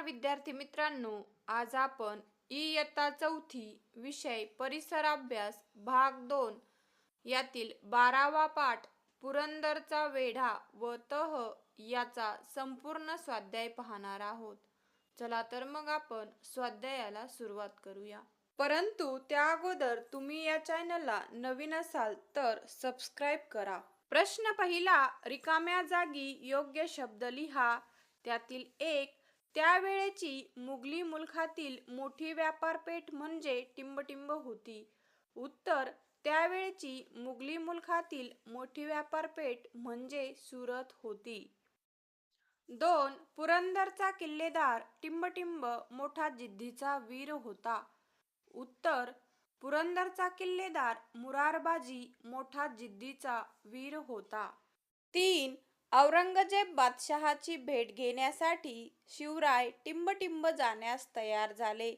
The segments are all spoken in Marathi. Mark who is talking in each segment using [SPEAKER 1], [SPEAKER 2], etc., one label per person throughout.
[SPEAKER 1] नमस्कार विद्यार्थी मित्रांनो आज आपण इयत्ता चौथी विषय परिसर अभ्यास भाग दोन यातील बारावा पाठ पुरंदरचा वेढा व तह याचा संपूर्ण स्वाध्याय पाहणार आहोत. चला तर मग आपण स्वाध्यायाला सुरुवात करूया. परंतु त्या अगोदर तुम्ही या चॅनलला नवीन असाल तर सबस्क्राईब करा. प्रश्न पहिला रिकाम्या जागी योग्य शब्द लिहा. त्यातील एक त्यावेळेची मुघली मुलखातील मोठी व्यापारपेठ म्हणजे टिंबटिंब होती. उत्तर त्यावेळेची मुघली मुलखातील मोठी व्यापारपेठ म्हणजे सुरत होती. दोन पुरंदरचा किल्लेदार टिंबटिंब मोठा जिद्दीचा वीर होता. उत्तर पुरंदरचा किल्लेदार मुरारबाजी मोठा जिद्दीचा वीर होता. तीन औरंगजेब बादशहाची भेट घेण्यासाठी शिवराय टिंबटिंब जाण्यास तयार झाले.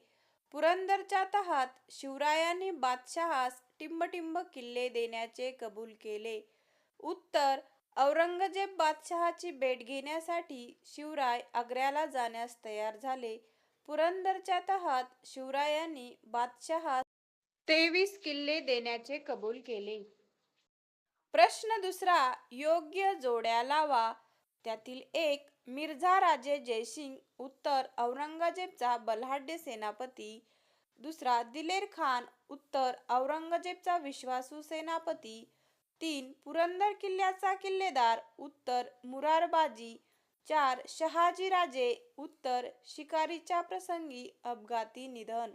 [SPEAKER 1] पुरंदरच्या तहात शिवरायांनी बादशहास टिंबटिंब किल्ले देण्याचे कबूल केले. उत्तर औरंगजेब बादशहाची भेट घेण्यासाठी शिवराय आग्र्याला जाण्यास तयार झाले. पुरंदरच्या तहात शिवरायांनी बादशहास तेवीस किल्ले देण्याचे कबूल केले. प्रश्न दुसरा योग्य जोड्या लावा. त्यातील एक मिर्झा राजे जयसिंग उत्तर औरंगजेबचा बलाढ्य सेनापती. दुसरा दिलेर खान उत्तर औरंगजेबचा विश्वासू सेनापती. तीन पुरंदर किल्ल्याचा किल्लेदार उत्तर मुरारबाजी. चार शहाजीराजे उत्तर शिकारीच्या प्रसंगी अपघाती निधन.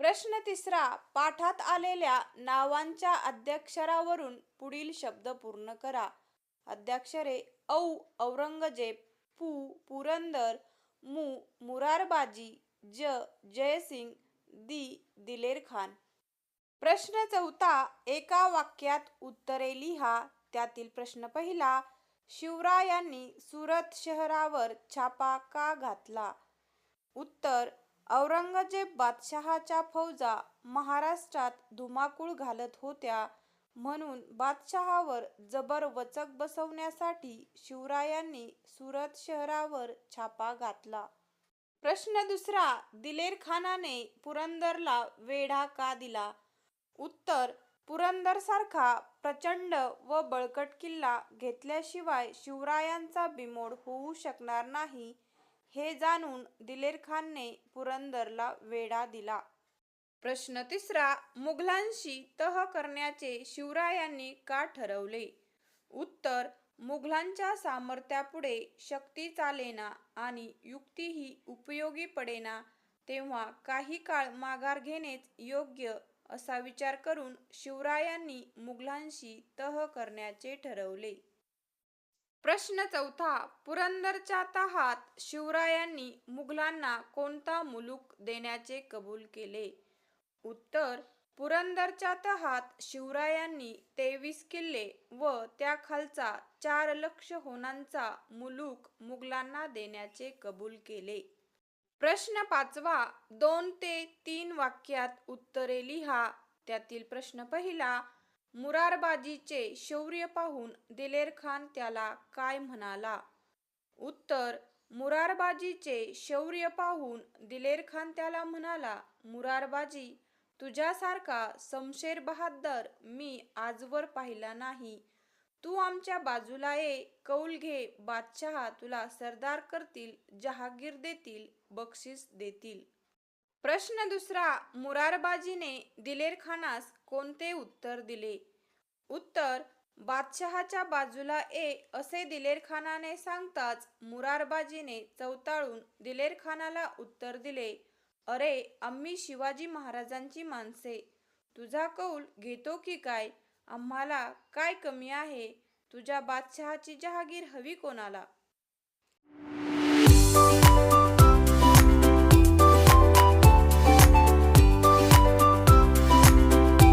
[SPEAKER 1] प्रश्न तिसरा पाठात आलेल्या नावांच्या अध्यक्षरावरून पुढील शब्द पूर्ण करा. अध्यक्षरे औ औरंगजेब पू पुरंदर मु मुरारबाजी ज जयसिंग दी दिलेर खान. प्रश्न चौथा एका वाक्यात उत्तरे लिहा. त्यातील प्रश्न पहिला शिवरायांनी सुरत शहरावर छापा का घातला? उत्तर औरंगजेब बादशहाच्या फौजा महाराष्ट्रात धुमाकूळ घालत होत्या म्हणून बादशहावर जबर वचक बसवण्यासाठी शिवरायांनी सुरत शहरावर छापा घातला. प्रश्न दुसरा दिलेर खानाने पुरंदरला वेढा का दिला? उत्तर पुरंदर सारखा प्रचंड व बळकट किल्ला घेतल्याशिवाय शिवरायांचा बिमोड होऊ शकणार नाही हे जाणून दिलेर खानने पुरंदरला वेढा दिला. प्रश्न तिसरा मुघलांशी तह करण्याचे शिवरायांनी का ठरवले? उत्तर मुघलांच्या सामर्थ्यापुढे शक्ती चालेना आणि युक्तीही उपयोगी पडेना तेव्हा काही काळ माघार घेणेच योग्य असा विचार करून शिवरायांनी मुघलांशी तह करण्याचे ठरवले. प्रश्न चौथा पुरंदरच्या तहात शिवरायांनी मुघलांना कोणता मुलूक देण्याचे कबूल केले? उत्तर पुरंदरच्या तहात शिवरायांनी तेवीस किल्ले व त्याखालचा चार लक्ष होनांचा मुलूक मुघलांना देण्याचे कबूल केले. प्रश्न पाचवा दोन ते तीन वाक्यात उत्तरे लिहा. त्यातील प्रश्न पहिला मुरारबाजीचे शौर्य पाहून दिलेर खान त्याला काय म्हणाला? उत्तर मुरारबाजीचे शौर्य पाहून दिलेर खान त्याला म्हणाला मुरारबाजी तुझ्यासारखा समशेर बहादर मी आजवर पाहिला नाही. तू आमच्या बाजूला ये कौल घे बादशहा तुला सरदार करतील जहागीर देतील बक्षीस देतील. प्रश्न दुसरा मुरारबाजीने दिलेर खानास कोणते उत्तर दिले? उत्तर बादशहाच्या बाजूला ए असे दिलेर खानाने सांगताच मुरारबाजीने चौताळून दिलेर खानाला उत्तर दिले. अरे आम्ही शिवाजी महाराजांची माणसे. तुझा कौल घेतो की काय? आम्हाला काय कमी आहे? तुझ्या बादशहाची जहागीर हवी कोणाला?